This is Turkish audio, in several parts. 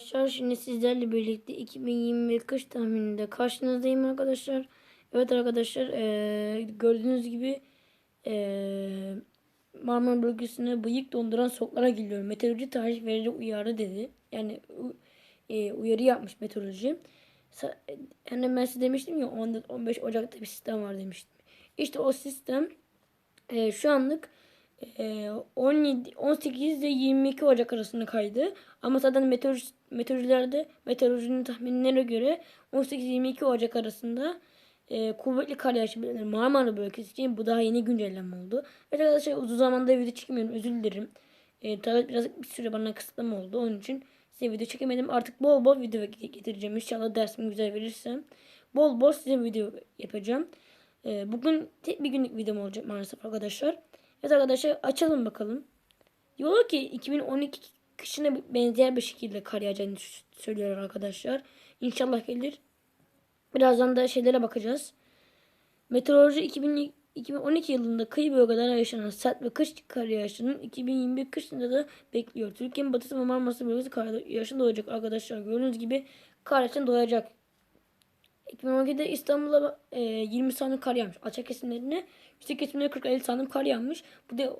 Arkadaşlar şimdi sizlerle birlikte 2021 kış tahmininde karşınızdayım arkadaşlar. Evet arkadaşlar eee, gördüğünüz gibi eee, Marmara bölgesine bıyık donduran soğuklara geliyor. Meteoroloji tarih verici uyarı dedi. Yani eee, uyarı yapmış meteoroloji. Hani ben size demiştim ya 14 15 Ocak'ta bir sistem var demiştim. İşte o sistem eee, şu anlık ee, 17, 18 ile 22 Ocak arasında kaydı. Ama zaten meteoroloji, meteorolojilerde meteorolojinin tahminlerine göre 18-22 Ocak arasında e, kuvvetli kar yağışı beklenir. Marmara bölgesi için bu daha yeni güncelleme oldu. Evet arkadaşlar uzun zamanda video çekmiyorum özür dilerim. E, tabii biraz bir süre bana kısıtlama oldu. Onun için size video çekemedim. Artık bol bol video getireceğim. İnşallah dersimi güzel verirsem. Bol bol size video yapacağım. E, bugün tek bir günlük videom olacak maalesef arkadaşlar. Evet arkadaşlar açalım bakalım. Diyorlar ki 2012 kışına benzer bir şekilde kar yağacağını söylüyorlar arkadaşlar. İnşallah gelir. Birazdan da şeylere bakacağız. Meteoroloji 2000 2012 yılında kıyı bölgelerde yaşanan sert ve kış kar yağışının 2021 kışında da bekliyor. Türkiye'nin batısı ve Marmara bölgesi kar yağışında doğacak arkadaşlar. Gördüğünüz gibi kar yağışında doğacak. 2012'de İstanbul'a e, 20 santim kar yağmış. Alçak kesimlerine yüksek kesimlerine 40-50 santim kar yağmış. Bu da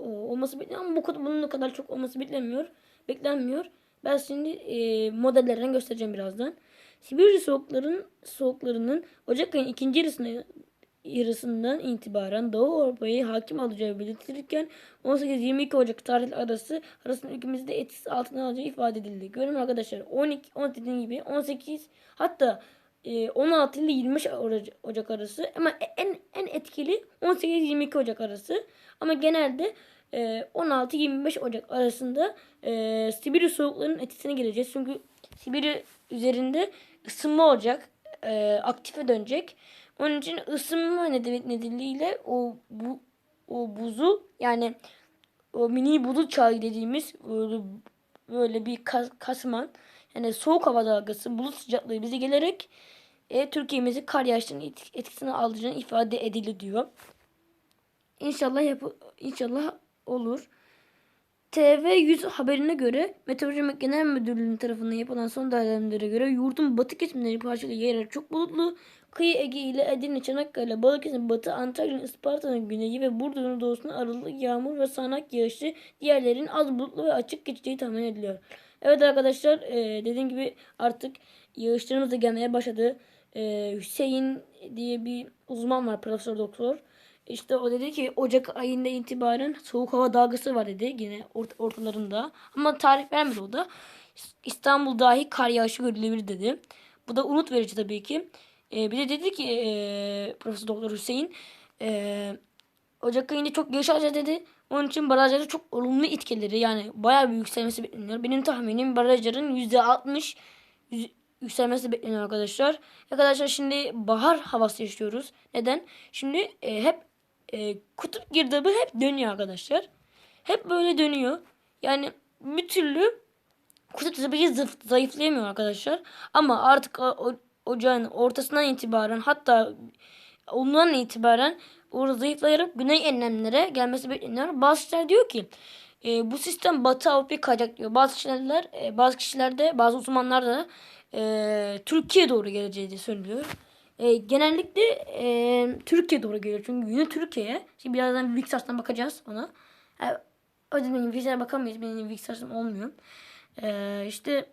olması bekleniyor ama bu kadar, bunun kadar çok olması beklenmiyor. Beklenmiyor. Ben şimdi e, modellerden göstereceğim birazdan. Sibirya soğukların soğuklarının Ocak ayının ikinci yarısında yarısından itibaren Doğu Avrupa'yı hakim alacağı belirtilirken 18-22 Ocak tarih arası arasında ülkemizde etkisi altına alacağı ifade edildi. Görün arkadaşlar 12 10 dediğim gibi 18 hatta e, 16 ile 25 Oca- Ocak arası ama en en etkili 18-22 Ocak arası ama genelde e, 16-25 Ocak arasında e, Sibirya soğuklarının etkisine gireceğiz. Çünkü Sibirya üzerinde ısınma olacak. E, aktife dönecek. Onun için ısınma ned- nedeniyle o bu o buzu yani o mini bulut çağı dediğimiz böyle, böyle bir kas, kasman yani soğuk hava dalgası bulut sıcaklığı bize gelerek e, Türkiye'mizi kar yağışının etk- etkisine alacağını ifade edildi diyor. İnşallah yapı inşallah olur. TV100 haberine göre Meteoroloji Genel Müdürlüğü tarafından yapılan son değerlendirmelere göre yurdun batı kesimleri parçalı yerler çok bulutlu. Kıyı Ege ile Edirne, Çanakkale, Balıkesir, Batı, Antalya'nın Isparta'nın güneyi ve Burdur'un doğusuna aralıklı yağmur ve sağanak yağışı diğerlerinin az bulutlu ve açık geçeceği tahmin ediliyor. Evet arkadaşlar e, dediğim gibi artık yağışlarımız da gelmeye başladı. E, Hüseyin diye bir uzman var profesör doktor. İşte o dedi ki Ocak ayında itibaren soğuk hava dalgası var dedi yine ort- ortalarında. Ama tarih vermedi o da. İstanbul dahi kar yağışı görülebilir dedi. Bu da umut verici tabii ki. Ee, bir de dedi ki ee, Profesör Doktor Hüseyin ee, Ocak ayında çok yağış alacağız dedi. Onun için barajlarda çok olumlu etkileri yani bayağı bir yükselmesi bekleniyor. Benim tahminim barajların %60 yüz- yükselmesi bekleniyor arkadaşlar. Arkadaşlar şimdi bahar havası yaşıyoruz. Neden? Şimdi e, hep e, kutup girdabı hep dönüyor arkadaşlar. Hep böyle dönüyor. Yani bir türlü kutup girdabı zayıf, zayıflayamıyor arkadaşlar. Ama artık o, ocağın ortasından itibaren hatta ondan itibaren orada zayıflayarak güney enlemlere gelmesi bekleniyor. Bazı kişiler diyor ki e, bu sistem Batı Avrupa'ya kayacak diyor. Bazı kişiler, e, bazı kişilerde, bazı uzmanlar da e, Türkiye doğru geleceği söylüyor. E, genellikle e, Türkiye doğru geliyor. Çünkü yine Türkiye'ye. Şimdi birazdan Vixars'tan bakacağız ona. Yani, o yüzden benim bakamayız. Benim Vixars'ım olmuyor. E, işte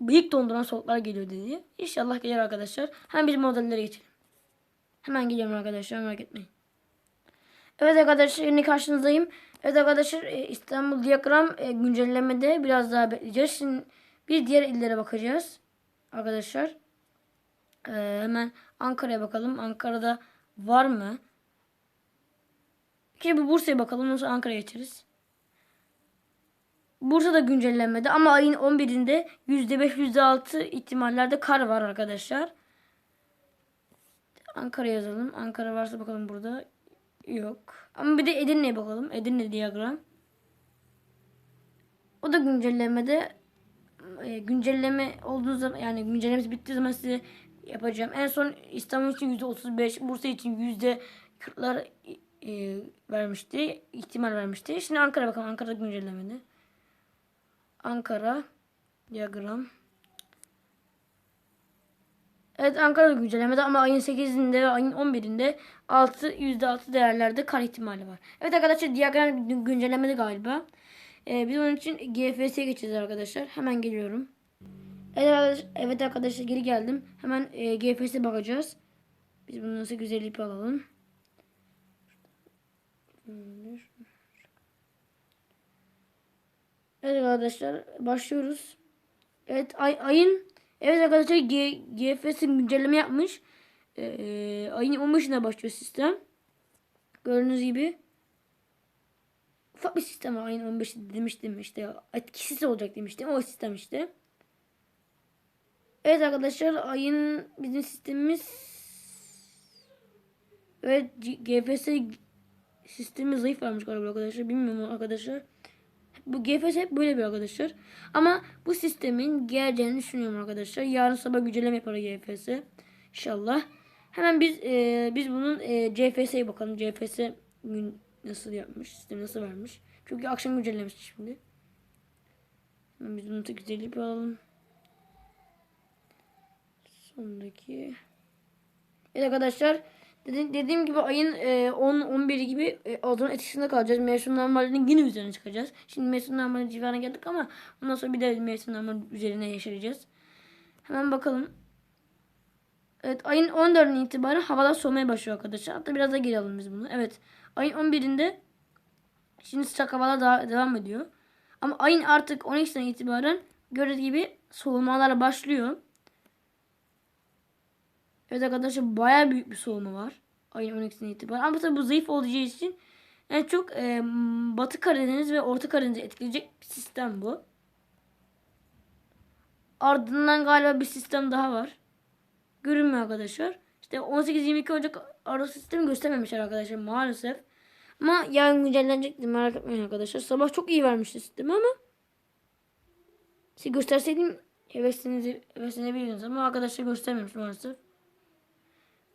bıyık donduran soğuklar geliyor dedi. İnşallah gelir arkadaşlar. Hemen bizim modellere geçelim. Hemen geliyorum arkadaşlar merak etmeyin. Evet arkadaşlar yine karşınızdayım. Evet arkadaşlar e, İstanbul diyagram e, güncellemede biraz daha bekleyeceğiz. Şimdi bir diğer illere bakacağız. Arkadaşlar. E, hemen Ankara'ya bakalım. Ankara'da var mı? Şimdi bir Bursa'ya bakalım. Sonra Ankara'ya geçeriz. Bursa'da güncellenmedi ama ayın 11'inde %5 %6 ihtimallerde kar var arkadaşlar. Ankara yazalım. Ankara varsa bakalım burada. Yok. Ama bir de Edirne'ye bakalım. Edirne diyagram. O da güncellemede e, güncelleme olduğu zaman yani güncellemesi bittiği zaman size yapacağım. En son İstanbul için %35, Bursa için %40'lar e, vermişti. ihtimal vermişti. Şimdi Ankara bakalım. Ankara'da güncellemede. Ankara. Diyagram. Evet Ankara'da güncellemede ama ayın 8'inde ve ayın 11'inde 6 %6 değerlerde kar ihtimali var. Evet arkadaşlar diyagram gün- güncellemede galiba. Ee, biz onun için GFS'ye geçeceğiz arkadaşlar. Hemen geliyorum. Evet arkadaşlar, evet arkadaşlar geri geldim. Hemen e, GFS'e bakacağız. Biz bunu nasıl güzel ipi alalım. Evet arkadaşlar başlıyoruz. Evet ay, ayın evet arkadaşlar G, GFS güncelleme yapmış. Ee, ayın 15'ine başlıyor sistem. Gördüğünüz gibi ufak bir sistem var. Ayın 15 demiştim işte. Etkisiz olacak demiştim. O sistem işte. Evet arkadaşlar ayın bizim sistemimiz evet G- GFS sistemi zayıf varmış galiba arkadaşlar. Bilmiyorum arkadaşlar. Bu GFS hep böyle bir arkadaşlar. Ama bu sistemin geleceğini düşünüyorum arkadaşlar. Yarın sabah güncelleme yapar GFS. İnşallah. Hemen biz e, biz bunun e, CFS'ye bakalım. CFS gün nasıl yapmış? Sistemi nasıl vermiş? Çünkü akşam güncellemiş şimdi. Hemen biz bunu tek güzellik alalım. Sondaki. Evet arkadaşlar. Dedi, dediğim gibi ayın e, 10-11 gibi e, Ozon etkisinde kalacağız. Mevsim normalinin yine üzerine çıkacağız. Şimdi mevsim normalinin civarına geldik ama ondan sonra bir de mevsim normalinin üzerine yaşayacağız. Hemen bakalım. Evet ayın 14'ünden itibaren havalar soğumaya başlıyor arkadaşlar. Hatta biraz da geri alalım biz bunu. Evet ayın 11'inde şimdi sıcak havalar daha devam ediyor. Ama ayın artık 12'sinden itibaren gördüğünüz gibi soğumalar başlıyor. Evet arkadaşlar baya büyük bir soğuma var. Ayın 12'sinden itibaren. Ama tabii bu zayıf olacağı için yani çok e, Batı Karadeniz ve Orta Karadeniz'i etkileyecek bir sistem bu. Ardından galiba bir sistem daha var. Görünmüyor arkadaşlar. İşte 18-22 Ocak arası sistemi göstermemişler arkadaşlar maalesef. Ama yarın güncellenecektir merak etmeyin arkadaşlar. Sabah çok iyi vermişti sistemi ama size gösterseydim hevesinizi heveslenebilirdiniz ama arkadaşlar göstermemiş maalesef.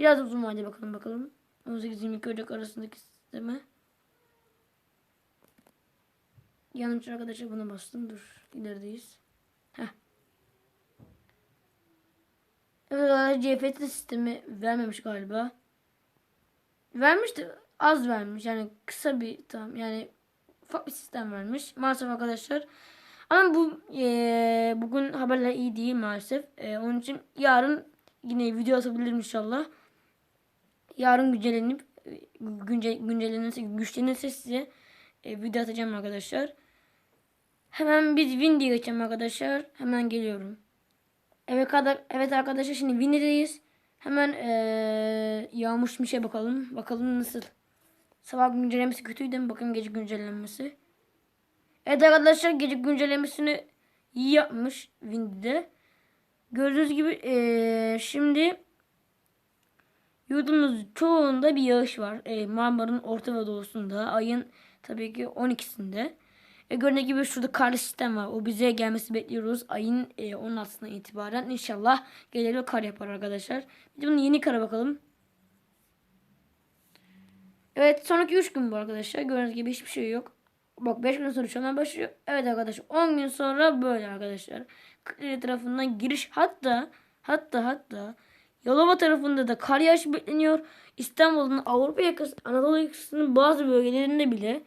Biraz uzun vadeli bakalım bakalım. 18-22 Ocak arasındaki sisteme. Yanlış arkadaşlar buna bastım. Dur ilerideyiz. Evet CFT sistemi vermemiş galiba. Vermişti. Az vermiş. Yani kısa bir tam yani ufak bir sistem vermiş. Maalesef arkadaşlar. Ama bu e, bugün haberler iyi değil maalesef. E, onun için yarın yine video atabilirim inşallah. Yarın güncellenip günce, güncellenirse güçlenirse size e, video atacağım arkadaşlar. Hemen biz Windy'ye geçelim arkadaşlar. Hemen geliyorum. Evet, kadar, evet arkadaşlar şimdi Windy'deyiz. Hemen ee, yağmış bir şey bakalım. Bakalım nasıl. Sabah güncellemesi kötüydü mi? Bakın gece güncellenmesi. Evet arkadaşlar gece güncellemesini iyi yapmış Windy'de. Gördüğünüz gibi ee, şimdi yurdumuz çoğunda bir yağış var. E, Marmara'nın orta ve doğusunda. Ayın tabii ki 12'sinde. E, gördüğünüz gibi şurada karlı sistem var. O bize gelmesi bekliyoruz. Ayın e, 16'sından itibaren inşallah gelir ve kar yapar arkadaşlar. Bir de bunun yeni kara bakalım. Evet sonraki 3 gün bu arkadaşlar. Gördüğünüz gibi hiçbir şey yok. Bak 5 gün sonra an başlıyor. Evet arkadaşlar 10 gün sonra böyle arkadaşlar. Kırklareli tarafından giriş hatta hatta hatta Yalova tarafında da kar yağışı bekleniyor. İstanbul'un Avrupa yakası Anadolu yakasının bazı bölgelerinde bile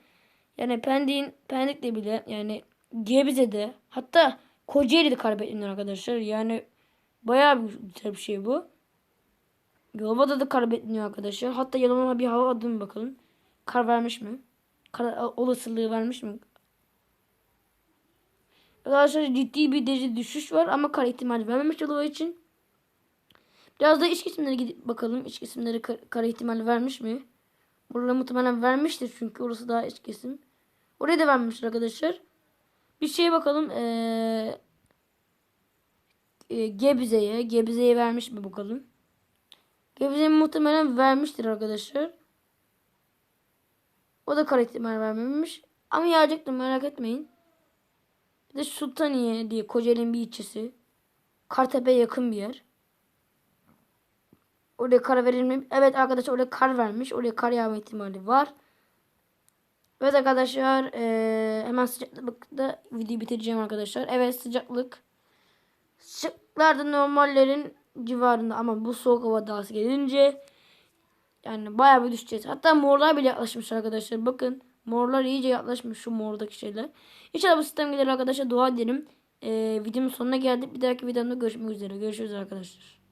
yani Pendik'in Pendik'te bile yani Gebze'de hatta Kocaeli'de kar bekleniyor arkadaşlar. Yani bayağı bir bir şey bu. Yalova'da da kar bekleniyor arkadaşlar. Hatta Yalova'ya bir hava adım bakalım. Kar vermiş mi? Kar olasılığı vermiş mi? Arkadaşlar ciddi bir derece düşüş var ama kar ihtimali vermemiş Yalova için. Biraz da iç kesimlere gidip bakalım. İç kesimleri kar, kar ihtimali vermiş mi? Buraları muhtemelen vermiştir çünkü orası daha iç kesim. Oraya da vermiştir arkadaşlar. Bir şeye bakalım. Ee, e, Gebze'ye. Gebze'ye vermiş mi bakalım. Gebze'ye muhtemelen vermiştir arkadaşlar. O da kar ihtimal vermemiş. Ama yağacaktır merak etmeyin. Bir de Sultaniye diye Kocaeli'nin bir ilçesi. Kartepe'ye yakın bir yer. Oraya kar verilmiş. Evet arkadaşlar oraya kar vermiş. Oraya kar yağma ihtimali var. Evet arkadaşlar ee, hemen sıcaklıkta videoyu bitireceğim arkadaşlar. Evet sıcaklık Sıcaklar da normallerin civarında ama bu soğuk hava daha gelince yani bayağı bir düşeceğiz. Hatta morlar bile yaklaşmış arkadaşlar. Bakın morlar iyice yaklaşmış şu mordaki şeyler. İnşallah bu sistem gelir arkadaşlar. Dua ederim. Ee, videomun sonuna geldik. Bir dahaki videomda görüşmek üzere. Görüşürüz arkadaşlar.